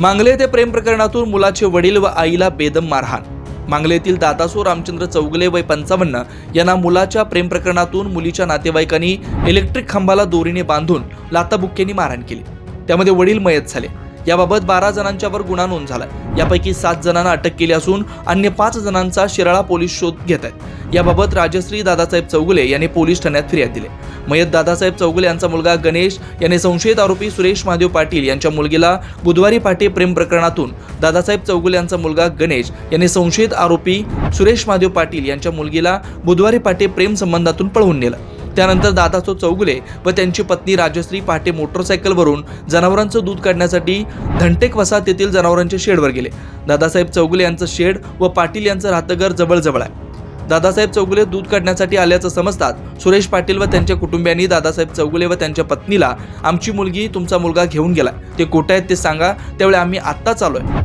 मांगले येथे प्रेम प्रकरणातून मुलाचे वडील व आईला बेदम मारहाण. मांगले येथील दादासो रामचंद्र चौगले वय पंचावन्न यांना मुलाच्या प्रेम प्रकरणातून मुलीच्या नातेवाईकांनी इलेक्ट्रिक खांबाला दोरीने बांधून लाताबुक्क्यांनी मारहाण केली. त्यामध्ये वडील मयत झाले. याबाबत बारा जणांच्यावर गुन्हा नोंद झाला यापैकी सात जणांना अटक केली असून अन्य पाच जणांचा शिराळा पोलीस शोध घेत आहेत. याबाबत राजश्री दादासाहेब चौगुले यांनी पोलीस ठाण्यात फिर्याद दिली. मयत दादासाहेब चौगुले यांचा मुलगा गणेश याने संशयित आरोपी सुरेश महादेव पाटील यांच्या मुलगीला बुधवारी पाटे प्रेम प्रकरणातून दादासाहेब चौगुले यांचा मुलगा गणेश यांनी संशयित आरोपी सुरेश महादेव पाटील यांच्या मुलगीला बुधवारी पाटे प्रेम संबंधातून पळवून नेला. त्यानंतर दादाचो चौगुले व त्यांची पत्नी राजश्री पहाटे मोटरसायकलवरून जनावरांचं दूध काढण्यासाठी धनटेक वसाहत येथील जनावरांच्या शेडवर गेले. दादासाहेब चौगुले यांचं शेड व पाटील यांचं राहतंघर जवळजवळ आहे. दादासाहेब चौगुले दूध काढण्यासाठी आल्याचं समजतात सुरेश पाटील व त्यांच्या कुटुंबियांनी दादासाहेब चौगुले व त्यांच्या पत्नीला आमची मुलगी तुमचा मुलगा घेऊन गेला ते कुठे आहेत ते सांगा. त्यावेळी आम्ही आत्ताच आलोय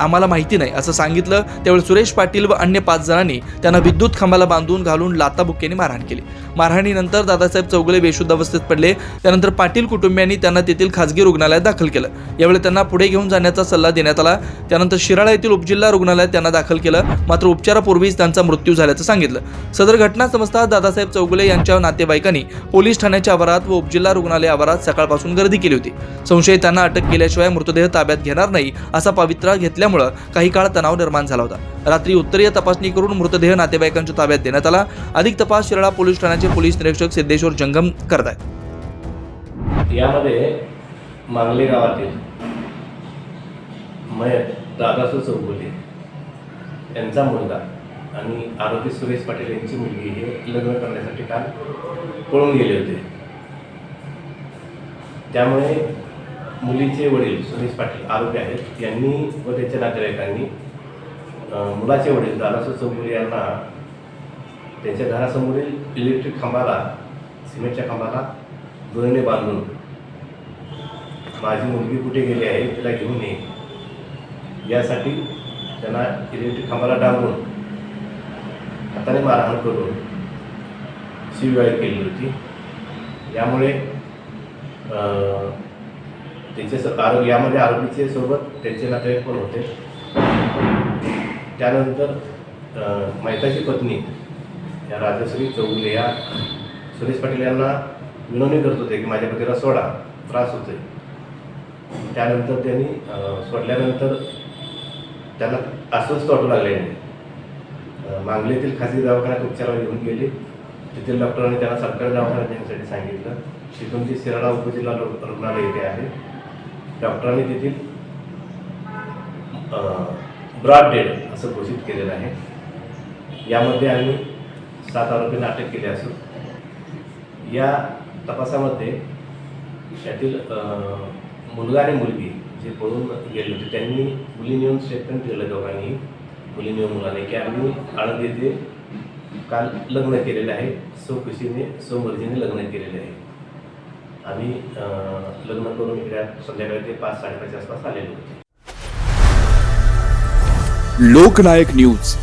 आम्हाला माहिती नाही असं सांगितलं त्यावेळी सुरेश पाटील व अन्य पाच जणांनी त्यांना विद्युत खांबाला बांधून घालून लाताबुक्क्याने मारहाण केली. मारहाणीनंतर दादासाहेब चौगुले बेशुद्ध अवस्थेत पडले. त्यानंतर पाटील कुटुंबियांनी त्यांना तेथील खासगी रुग्णालयात दाखल केलं. यावेळी त्यांना पुढे घेऊन जाण्याचा सल्ला देण्यात आला. त्यानंतर शिराळा येथील उपजिल्हा रुग्णालयात त्यांना दाखल केलं. मात्र उपचारापूर्वीच त्यांचा मृत्यू झाल्याचं सांगितलं. सदर घटना समजता दादासाहेब चौगुले यांच्या नातेवाईकांनी पोलीस ठाण्याच्या आवारात व उपजिल्हा रुग्णालय आवारात सकाळपासून गर्दी केली होती. संशयितांना अटक केल्याशिवाय मृतदेह ताब्यात घेणार नाही असा पवित्रा असल्यामुळं काही काळ तणाव निर्माण झाला होता. रात्री उत्तरीय तपासणी करून मृतदेह नातेवाईकांच्या ताब्यात देण्यात आला. अधिक तपास शिराळा पोलीस ठाण्याचे पोलीस निरीक्षक सिद्धेश्वर जंगम करत आहेत. यामध्ये मांगले गावातील मयत दादासू चौगुले यांचा मुलगा आणि आरोपी सुरेश पाटील यांची मुलगी हे लग्न करण्यासाठी काल पळून गेले होते. त्यामुळे मुलीचे वडील सुरेश पाटील आरोपी आहेत. यांनी व त्यांच्या नातेवाईकांनी मुलाचे वडील दादासो चौगुले यांना त्यांच्या घरासमोरील इलेक्ट्रिक खांबाला सिमेंटच्या खांबाला दोरीने बांधून माझी मुलगी कुठे गेली आहे तिला घेऊन ये. यासाठी त्यांना इलेक्ट्रिक खांबाला डांबून हाताने मारहाण करून शिवगाळी केली होती. यामुळे त्यांचे स आरो यामध्ये आरोपीचे सोबत त्यांचे नातेवाईक पण होते. त्यानंतर मैताची पत्नी या राजश्री चौगुले या सुरेश पाटील यांना विनवणी करत होते की माझ्या पतीला सोडा त्रास होते त्यानंतर त्यांनी सोडल्यानंतर त्यांना अस्वस्थ वाटू लागले. मांगलीतील खासगी दवाखान्यात उपचारावर घेऊन गेले. तेथील डॉक्टरांनी त्यांना सरकारी दवाखान्यात देण्यासाठी सांगितलं. तिथून ती शिराळा उपजिल्हा रु- रुग्णालय येथे आहे. डॉक्टरांनी तेथील ब्रॉड डेड असं घोषित केलेलं आहे. यामध्ये आम्ही सात आरोपींना अटक केली असून या तपासामध्ये यातील मुलगा आणि मुलगी जे पळून गेले होते त्यांनी मुलीने येऊन स्टेटमेंट दिलं दोघांनी मुलीने येऊन मुलाने की आम्ही आळंद येथे काल लग्न केलेलं आहे स्वखुशीने स्वमर्जीने लग्न केलेले आहे. आम्ही लग्न करून इकडे संध्याकाळी ते पाच साडेपाचच्या आसपास आलेलो होते. लोकनायक न्यूज.